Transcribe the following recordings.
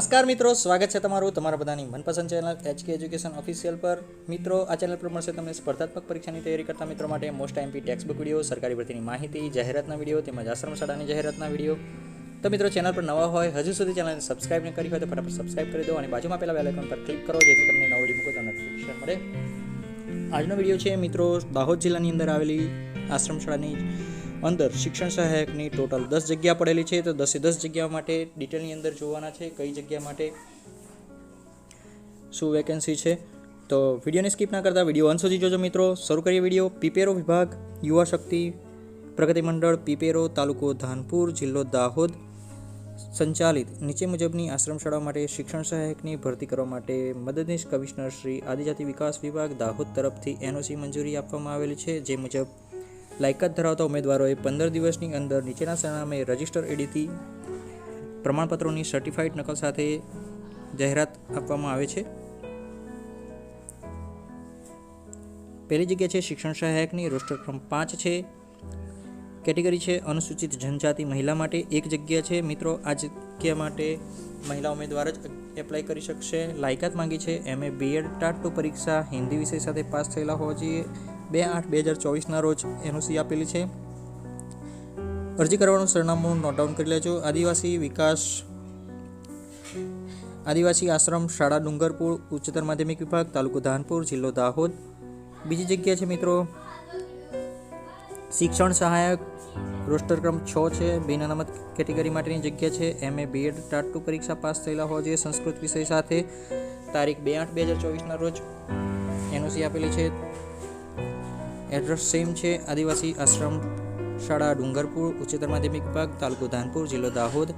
નમસ્કાર મિત્રો, સ્વાગત છે તમારું તમારા બધાની મનપસંદ ચેનલ એચકે એજ્યુકેશન ઓફિશિયલ પર. મિત્રો, આ ચેનલ પર મળશે તમને સ્પર્ધાત્મક પરીક્ષાની તૈયારી કરતા મિત્રો માટે most MP text book video સરકારી ભરતીની માહિતી, જાહેરાતના વીડિયો તેમજ આશ્રમ શાળાની જાહેરાતના વીડિયો તો મિત્રો, ચેનલ પર નવા હોય, હજુ સુધી ચેનલને સબસ્ક્રાઇબ ન કરી હોય તો ફટાફટ સબસ્ક્રાઇબ કરી દો અને બાજુમાં પેલા બેલ આઇકન પર ક્લિક કરો, જેથી તમને નવો વીડિયો મૂકો તો નોટિફિકેશન મળે. આજનો વીડિયો છે મિત્રો, દાહોદ જિલ્લાની અંદર આવેલી આશ્રમ શાળાની અંદર શિક્ષણ સહાયકની ટોટલ દસ જગ્યા પડેલી છે, તો દસે દસ જગ્યા માટે ડિટેલની અંદર જોવાના છે કઈ જગ્યા માટે શું વેકેન્સી છે. તો વિડીયોને સ્કીપ ના કરતા, વીડિયો અંત સુધી જોજો મિત્રો. શરૂ કરીએ વીડિયો. પીપેરો વિભાગ, યુવા શક્તિ પ્રગતિ મંડળ, પીપેરો તાલુકો ધાનપુર, જિલ્લો દાહોદ. સંચાલિત નીચે મુજબની આશ્રમ શાળા માટે શિક્ષણ સહાયકની ભરતી કરવા માટે મદદનીશ કમિશનર શ્રી આદિજાતિ વિકાસ વિભાગ દાહોદ તરફથી એનઓસી મંજૂરી આપવામાં આવેલી છે, જે મુજબ લાયકાત ધરાવતા ઉમેદવારોએ પંદર દિવસની અંદર નીચેના સરનામે રજિસ્ટર એડીથી પ્રમાણપત્રોની સર્ટિફાઈડ નકલ સાથે જાહેરાત આપવામાં આવે છે. પહેલી જગ્યા છે શિક્ષણ સહાયકની, રોસ્ટર ક્રમ પાંચ છે. કેટેગરી છે અનુસૂચિત જનજાતિ મહિલા માટે એક જગ્યા છે. મિત્રો આ જગ્યા માટે મહિલા ઉમેદવાર જ એપ્લાય કરી શકશે. લાયકાત માંગી છે. એમએ બીએડ ટાટ ટુ પરીક્ષા હિન્દી વિષય સાથે પાસ થયેલા હોવા જોઈએ. બે આઠ બે હજાર ચોવીસના રોજ એનઓસી આપેલી છે. અરજી કરવાનું સરનામું નોટ ડાઉન કરી લેજો. આદિવાસી વિકાસ, આદિવાસી આશ્રમ, શાળા ડુંગરપુર, ઉચ્ચતર માધ્યમિક વિભાગ, તાલુકો ધાનપુર, જિલ્લો દાહોદ. બીજી જગ્યા છે મિત્રો, શિક્ષણ સહાયક રોસ્ટર ક્રમ છ છે. બિન અનામત કેટેગરી માટેની જગ્યા છે. એમએ બીએડ ટાટ ટુ પરીક્ષા પાસ થયેલા હોવા જોઈએ. સંસ્કૃત વિષય સાથે તારીખ બે આઠ બે હજાર ચોવીસના રોજ એનઓસી આપેલી છે. એડ્રેસ સેમ છે. આદિવાસી આશ્રમ શાળા ડુંગરપુર, ઉચ્ચતર માધ્યમિક વિભાગ, તાલુકો ધાનપુર, જિલ્લો દાહોદ.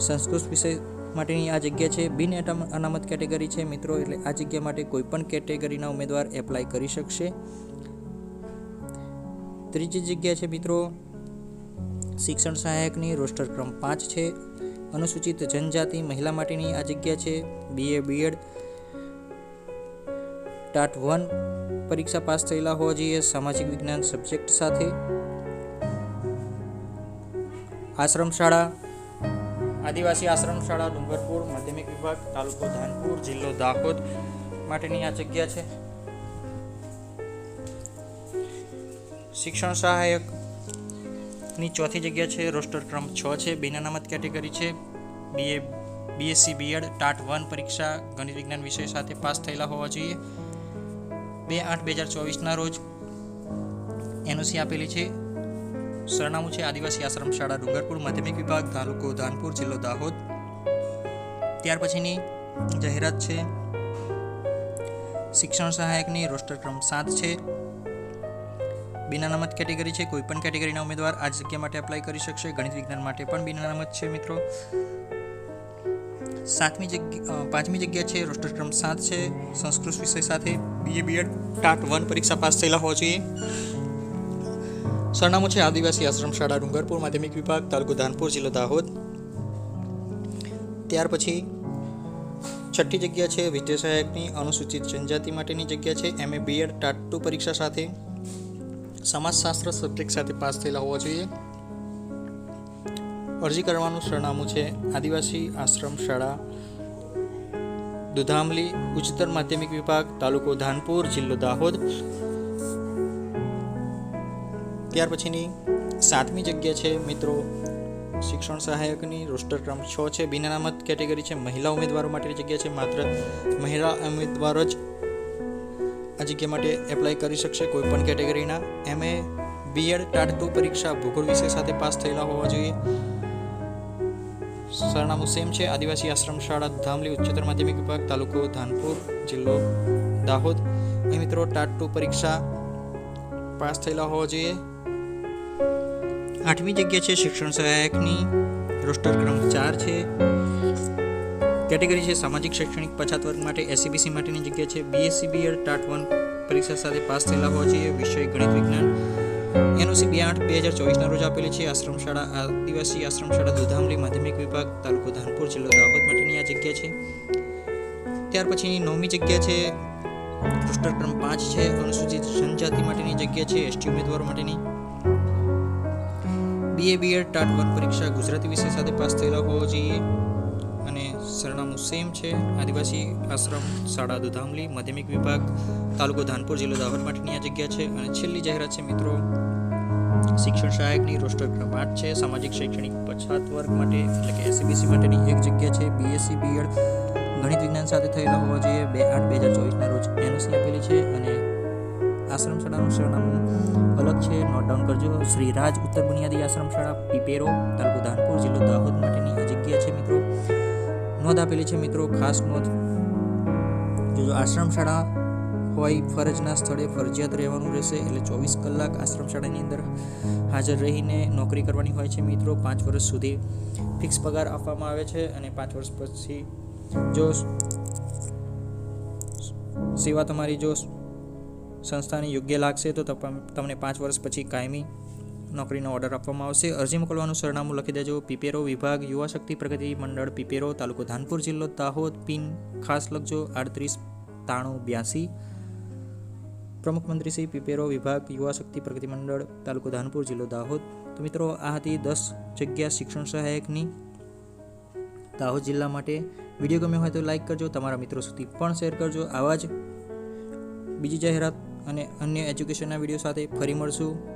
સંસ્કૃત વિષય માટેની આ જગ્યા છે. બિન અનામ- અનામત કેટેગરી છે મિત્રો, એટલે આ જગ્યા માટે કોઈપણ કેટેગરીના ઉમેદવાર એપ્લાય કરી શકશે. ત્રીજી જગ્યા છે મિત્રો શિક્ષણ સહાયકની રોસ્ટર ક્રમ પાંચ છે. અનુસૂચિત જનજાતિ મહિલા માટેની આ જગ્યા છે. બીએ બીએડ ટાટ વન પરીક્ષા પાસ થયેલા હોવા જોઈએ. સામાજિક વિજ્ઞાન સબ્જેક્ટ સાથે. આશ્રમ શાળા આદિવાસી આશ્રમ શાળા ડુંગરપુર, માધ્યમિક વિભાગ, તાલુકો ધાનપુર, જિલ્લો દાહોદ માટેની આ જગ્યા છે. શિક્ષણ સહાયક ની ચોથી જગ્યા છે, રોસ્ટર ક્રમ છ છે બિન અનામત કેટેગરી છે BA BSc BEd TAT one પરીક્ષા ગણિત વિજ્ઞાન વિષય સાથે પાસ થયેલા હોવા જોઈએ. બે આઠ બે હજાર ચોવીસના રોજ એનઓસી આપેલી છે. સરનામું છે આદિવાસી આશ્રમ શાળા ડુંગરપુર, માધ્યમિક વિભાગ, તાલુકો ધાનપુર, જિલ્લો દાહોદ. ત્યાર પછીની જાહેરાત છે. શિક્ષણ સહાયકની રોસ્ટર ક્રમ સાત છે. બિન અનામત કેટેગરી છે, કોઈ પણ કેટેગરીના ઉમેદવાર આ જગ્યા માટે એપ્લાય કરી શકશે. ગણિત વિજ્ઞાન માટે પણ બિન અનામત છે, મિત્રો. સાતમી જગ્યા પાંચમી જગ્યા છે, રોસ્ટર ક્રમ સાત છે. સંસ્કૃત વિષય સાથે બીએ બીએડ ટાટ વન પરીક્ષા પાસ થયેલા હોવા જોઈએ. સરનામું છે આદિવાસી આશ્રમ શાળા, ડુંગરપુર, માધ્યમિક વિભાગ, તાલુકો ધાનપુર, જિલ્લો દાહોદ. ત્યાર પછી છઠ્ઠી જગ્યા છે વિદ્યા સહાયકની અનુસૂચિત જનજાતિ માટેની જગ્યા છે. એમએ બીએડ ટાટ ટુ પરીક્ષા સાથે સમાજશાસ્ત્ર સબ્જેક્ટ સાથે પાસ થયેલા હોવા જોઈએ. અરજી કરવાનું સરનામું છે આદિવાસી આશ્રમ શાળા, દુધામલી ઉચ્ચતર માધ્યમિક વિભાગ, તાલુકો ધાનપુર, જિલ્લો દાહોદ. ત્યાર પછીની સાતમી જગ્યા છે મિત્રો શિક્ષણ સહાયકની. રોસ્ટર ક્રમ છ છે. બિન અનામત કેટેગરી છે. મહિલા ઉમેદવારો માટેની જગ્યા છે. માત્ર મહિલા ઉમેદવારો જ આ જગ્યા માટે એપ્લાય કરી શકશે કોઈ પણ કેટેગરીના એમએ બીએડ ટાટ ટુ પરીક્ષા ભૂગોળ વિષય સાથે પાસ થયેલા હોવા જોઈએ. સરનામું સેમ છે. આદિવાસી આશ્રમ શાળા, ધામલી ઉચ્ચતર માધ્યમિક વિભાગ, તાલુકો ધાનપુર, જિલ્લો દાહોદ. એ મિત્રો ટાટ ટુ પરીક્ષા પાસ થયેલા હોવા જોઈએ. આઠમી જગ્યા છે શિક્ષણ સહાયકની. રોસ્ટર ક્રમ ચાર છે. કેટેગરી છે સામાજિક શૈક્ષણિક પછાત વર્ગ માટે એસસીબીસી માટેની જગ્યા છે. બીએસસી બીએડ ટાટ વન પરીક્ષા સાથે પાસ થયેલા હોવા જોઈએ. વિષય ગણિત વિજ્ઞાન. એનઓસી બે આઠ બે હજાર ચોવીસના રોજ આપેલી છે. આશ્રમ શાળા આદિવાસી આશ્રમ શાળા દુધામલી માધ્યમિક વિભાગ, તાલુકો ધાનપુર, જિલ્લો દાહોદ માટેની આ જગ્યા છે. ત્યાર પછીની નવમી જગ્યા છે. ક્રમ પાંચ છે. અનુસૂચિત જનજાતિ માટેની જગ્યા છે. એસટી ઉમેદવારો માટેની. બીએ બીએડ ટાટ વન પરીક્ષા ગુજરાતી વિષય સાથે પાસ થયેલા હોવો જોઈએ. સરનામું સેમ છે. આદિવાસી આશ્રમ, શાળા દુધામલી, માધ્યમિક વિભાગ, તાલુકો ધાનપુર, જિલ્લો દાહોદ માટેની આ જગ્યા છે. અને છેલ્લી જાહેરાત છે મિત્રો, શિક્ષણ સહાયકની રોસ્ટર ક્રમ આઠ છે. સામાજિક, શૈક્ષણિક પછાત વર્ગ માટે, એટલે કે એસસીબીસી માટેની એક જગ્યા છે. બીએસસી બીએડ ગણિત વિજ્ઞાન સાથે થયેલા હોવા જોઈએ. બે આઠ, બે હજાર ચોવીસના રોજ એનઓસી આપેલી છે. અને આશ્રમ શાળાનું સરનામું અલગ છે. નોટ ડાઉન કરજો. શ્રી રાજ ઉત્તર બુનિયાદી આશ્રમ શાળા, પીપેરો, તાલુકો ધાનપુર, જિલ્લો દાહોદ નોંધ આપેલી છે મિત્રો, ખાસ નોંધ. જો આશ્રમ શાળા હોય ફરજના સ્થળે ફરજિયાત રહેવાનું રહેશે, એટલે ચોવીસ કલાક આશ્રમ શાળાની અંદર હાજર રહીને નોકરી કરવાની હોય છે મિત્રો. પાંચ વર્ષ સુધી ફિક્સ પગાર આપવામાં આવે છે અને પાંચ વર્ષ પછી જો સેવા તમારી જો સંસ્થાને યોગ્ય લાગશે, તો તમને પાંચ વર્ષ પછી કાયમી નોકરીનો ઓર્ડર આપવામાં આવશે. અરજી મોકલવાનું સરનામું લખી દેજો. પીપેરો વિભાગ, યુવા શક્તિ પ્રગતિ મંડળ, પીપેરો તાલુકો ધાનપુર જિલ્લો, દાહોદ પિન ખાસ લખજો, આડત્રીસ તાણું બ્યાસી. પ્રમુખ મંત્રી શ્રી પીપેરો વિભાગ, યુવા શક્તિ પ્રગતિ મંડળ, તાલુકો ધાનપુર જિલ્લો, દાહોદ. તો મિત્રો, આ હતી દસ જગ્યા શિક્ષણ સહાયકની. દાહોદ જિલ્લા માટે વીડિયો ગમ્યો હોય તો લાઈક કરજો. તમારા મિત્રો સુધી પણ શેર કરજો. આવા જ બીજી જાહેરાત અને અન્ય એજ્યુકેશનના વીડિયો સાથે ફરી મળશું.